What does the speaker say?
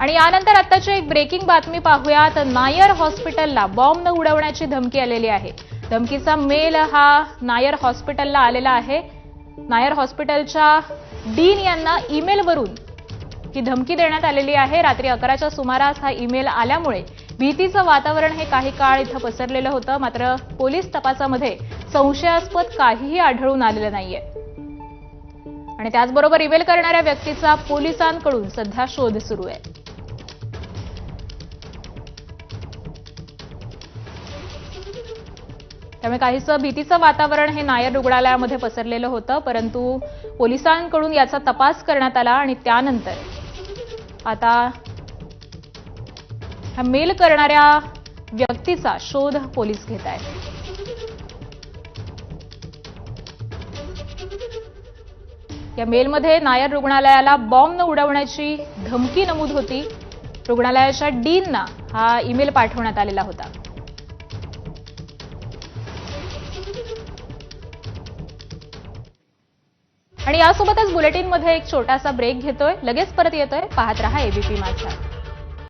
आणि यानंतर आताची एक ब्रेकिंग बातमी पाहूयात. नायर हॉस्पिटलला बॉम्ब न उडवण्याची धमकी आलेली आहे. धमकीचा मेल हा नायर हॉस्पिटलला आलेला आहे. नायर हॉस्पिटलच्या डीन यांना ईमेलवरून ही धमकी देण्यात आलेली आहे. रात्री अकराच्या सुमारास हा ईमेल आल्यामुळे भीतीचं वातावरण हे काही काळ इथं पसरलेलं होतं. मात्र पोलीस तपासामध्ये संशयास्पद काहीही आढळून आलेलं नाहीये. आणि त्याचबरोबर ईमेल करणाऱ्या व्यक्तीचा पोलिसांकडून सध्या शोध सुरू आहे. त्यामुळे काहीसं भीतीचं वातावरण हे नायर रुग्णालयामध्ये पसरलेलं होतं परंतु पोलिसांकडून याचा तपास करण्यात आला आणि त्यानंतर आता हा मेल करणाऱ्या व्यक्तीचा शोध पोलीस घेत आहेत. या मेलमध्ये नायर रुग्णालयाला बॉम्बनं उडवण्याची धमकी नमूद होती. रुग्णालयाच्या डीनना हा ईमेल पाठवण्यात आलेला होता. आणि यासोबतच बुलेटिनमध्ये एक छोटासा ब्रेक घेतोय. लगेच परत येतोय. पाहत रहा एबीपी माझा